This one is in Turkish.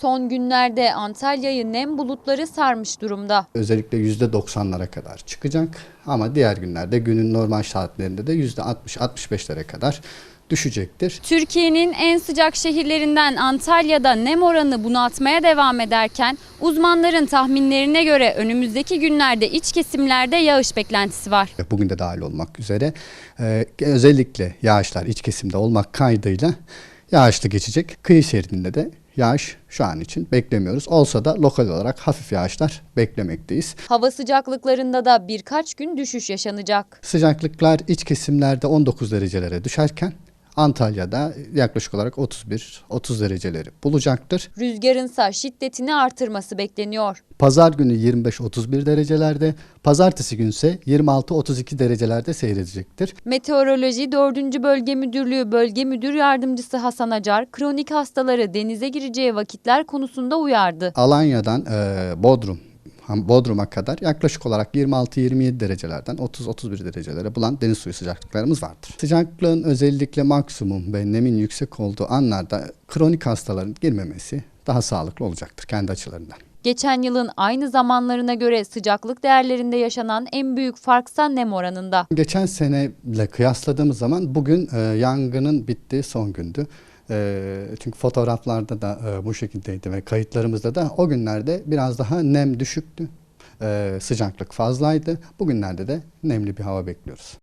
Son günlerde Antalya'yı nem bulutları sarmış durumda. Özellikle %90'lara kadar çıkacak ama diğer günlerde günün normal saatlerinde de %60-65'lere kadar düşecektir. Türkiye'nin en sıcak şehirlerinden Antalya'da nem oranı bunaltmaya devam ederken uzmanların tahminlerine göre önümüzdeki günlerde iç kesimlerde yağış beklentisi var. Bugün de dahil olmak üzere e, özellikle yağışlar iç kesimde olmak kaydıyla yağışlı geçecek. Kıyı şeridinde de yağış şu an için beklemiyoruz. Olsa da lokal olarak hafif yağışlar beklemekteyiz. Hava sıcaklıklarında da birkaç gün düşüş yaşanacak. Sıcaklıklar iç kesimlerde 19 derecelere düşerken Antalya'da yaklaşık olarak 31-30 dereceleri bulacaktır. Rüzgarınsa şiddetini artırması bekleniyor. Pazar günü 25-31 derecelerde, pazartesi günse 26-32 derecelerde seyredecektir. Meteoroloji 4. Bölge Müdürlüğü Bölge Müdür Yardımcısı Hasan Acar, kronik hastaları denize gireceği vakitler konusunda uyardı. Alanya'dan e, Bodrum Bodrum'a kadar yaklaşık olarak 26-27 derecelerden 30-31 derecelere bulan deniz suyu sıcaklıklarımız vardır. Sıcaklığın özellikle maksimum ve nemin yüksek olduğu anlarda kronik hastaların girmemesi daha sağlıklı olacaktır kendi açılarından. Geçen yılın aynı zamanlarına göre sıcaklık değerlerinde yaşanan en büyük farksa nem oranında. Geçen seneyle kıyasladığımız zaman bugün e, yangının bittiği son gündü. E, çünkü fotoğraflarda da e, bu şekildeydi ve kayıtlarımızda da o günlerde biraz daha nem düşüktü. E, sıcaklık fazlaydı. Bugünlerde de nemli bir hava bekliyoruz.